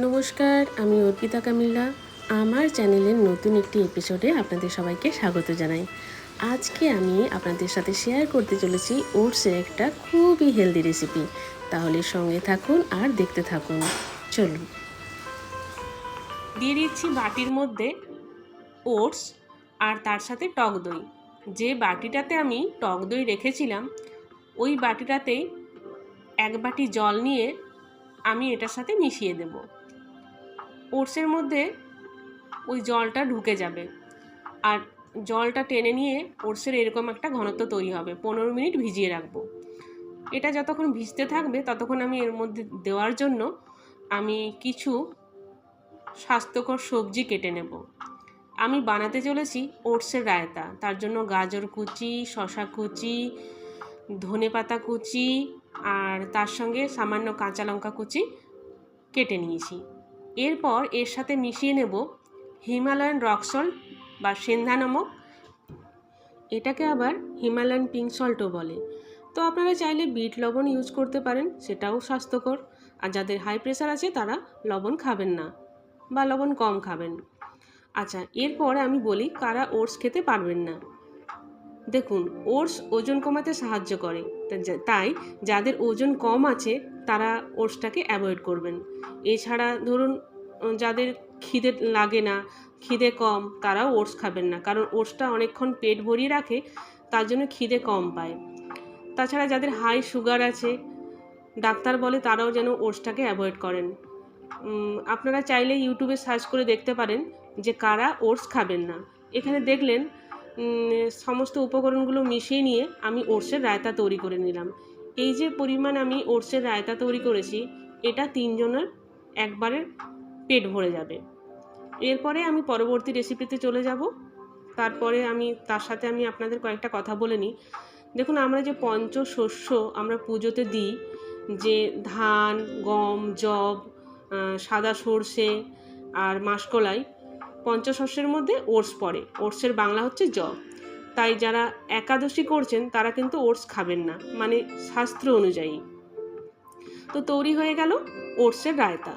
নমস্কার, আমি অর্পিতা কামিল্লা। আমার চ্যানেলের নতুন একটি এপিসোডে আপনাদের সবাইকে স্বাগত জানাই। আজকে আমি আপনাদের সাথে শেয়ার করতে চলেছি ওটসের একটা খুবই হেলদি রেসিপি তাহলে সঙ্গে থাকুন আর দেখতে থাকুন। চলুন। দিয়ে দিচ্ছি বাটির মধ্যে ওটস আর তার সাথে টক দই। যে বাটিটাতে আমি টক দই রেখেছিলাম, ওই বাটিটাতেই এক বাটি জল নিয়ে আমি এটার সাথে মিশিয়ে দেব। ওটসের মধ্যে ওই জলটা ঢুকে যাবে। আর জলটা টেনে নিয়ে ওটসের এরকম একটা ঘনত্ব তৈরি হবে। পনেরো মিনিট ভিজিয়ে রাখব। এটা যতক্ষণ ভিজতে থাকবে, ততক্ষণ আমি এর মধ্যে দেওয়ার জন্য আমি কিছু স্বাস্থ্যকর সবজি কেটে নেব। আমি বানাতে চলেছি ওটসের রায়তা। তার জন্য গাজর কুচি শশা কুচি ধনে পাতা কুচি, আর তার সঙ্গে সামান্য কাঁচা লঙ্কা কুচি কেটে নিয়েছি। এরপর এর সাথে মিশিয়ে নেব হিমালয়ান রক সল্ট বা সেন্ধা নামক এটাকে আবার হিমালয়ান পিঙ্ক সল্টও বলে। তো আপনারা চাইলে বিট লবণ ইউজ করতে পারেন, সেটাও স্বাস্থ্যকর। আর যাদের হাই প্রেশার আছে, তারা লবণ খাবেন না বা লবণ কম খাবেন। আচ্ছা এরপর আমি বলি কারা ওটস খেতে পারবেন না। দেখুন ওটস ওজন কমাতে সাহায্য করে। তাই যাদের ওজন কম আছে, তারা ওটসটাকে অ্যাভয়েড করবেন। এছাড়া ধরুন যাদের খিদে লাগে না, খিদে কম, তারাও ওটস খাবেন না। কারণ ওটসটা অনেকক্ষণ পেট ভরিয়ে রাখে, তার জন্য খিদে কম পায়। তাছাড়া যাদের হাই সুগার আছে, ডাক্তার বলে তারাও যেন ওটসটাকে অ্যাভয়েড করেন। আপনারা চাইলে ইউটিউবে সার্চ করে দেখতে পারেন যে কারা ওটস খাবেন না। এখানে দেখলেন সমস্ত উপকরণগুলো মিশিয়ে নিয়ে আমি ওটসের রায়তা তৈরি করে নিলাম। এই যে পরিমাণ আমি ওটসের রায়তা তৈরি করেছি, এটা তিনজনের একবারে পেট ভরে যাবে। এরপরে আমি পরবর্তী রেসিপিতে চলে যাব। তারপরে আমি, তার সাথে আমি আপনাদের কয়েকটা কথা বলে নিই। দেখুন, আমরা যে পঞ্চ শস্য আমরা পুজোতে দিই, যে ধান, গম জব সাদা সর্ষে আর মাসকলাই পঞ্চশস্যের মধ্যে ওটস পড়ে। ওটসের বাংলা হচ্ছে জব তাই যারা একাদশী করছেন, তারা কিন্তু ওটস খাবেন না। মানে শাস্ত্র অনুযায়ী। তো তৈরি হয়ে গেল ওটসের রায়তা।